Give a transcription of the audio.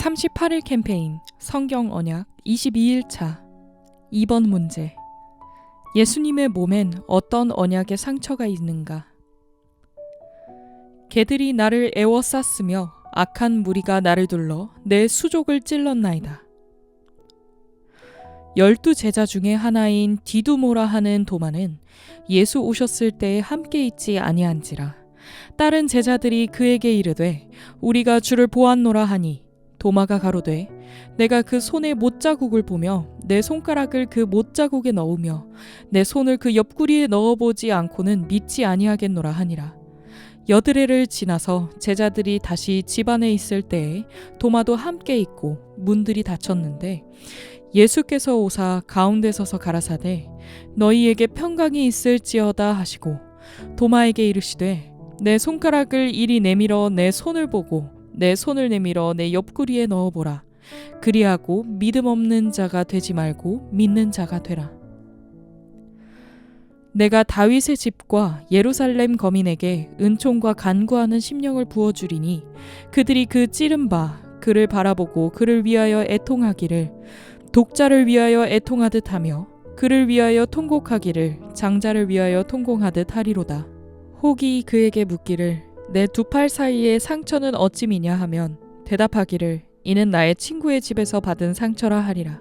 38일 캠페인 성경 언약 22일차 2번 문제 예수님의 몸엔 어떤 언약의 상처가 있는가? 개들이 나를 애워쌌으며 악한 무리가 나를 둘러 내 수족을 찔렀나이다. 열두 제자 중에 하나인 디두모라 하는 도마는 예수 오셨을 때에 함께 있지 아니한지라 다른 제자들이 그에게 이르되 우리가 주를 보았노라 하니 도마가 가로되 내가 그 손의 못자국을 보며 내 손가락을 그 못자국에 넣으며 내 손을 그 옆구리에 넣어보지 않고는 믿지 아니하겠노라 하니라. 여드레를 지나서 제자들이 다시 집안에 있을 때에 도마도 함께 있고 문들이 닫혔는데 예수께서 오사 가운데 서서 가라사대 너희에게 평강이 있을지어다 하시고 도마에게 이르시되 내 손가락을 이리 내밀어 내 손을 보고 내 손을 내밀어 내 옆구리에 넣어보라. 그리하고 믿음 없는 자가 되지 말고 믿는 자가 되라. 내가 다윗의 집과 예루살렘 거민에게 은총과 간구하는 심령을 부어주리니 그들이 그 찌른 바 그를 바라보고 그를 위하여 애통하기를 독자를 위하여 애통하듯 하며 그를 위하여 통곡하기를 장자를 위하여 통공하듯 하리로다. 혹이 그에게 묻기를 내 두 팔 사이에 상처는 어찌미냐 하면 대답하기를 이는 나의 친구의 집에서 받은 상처라 하리라.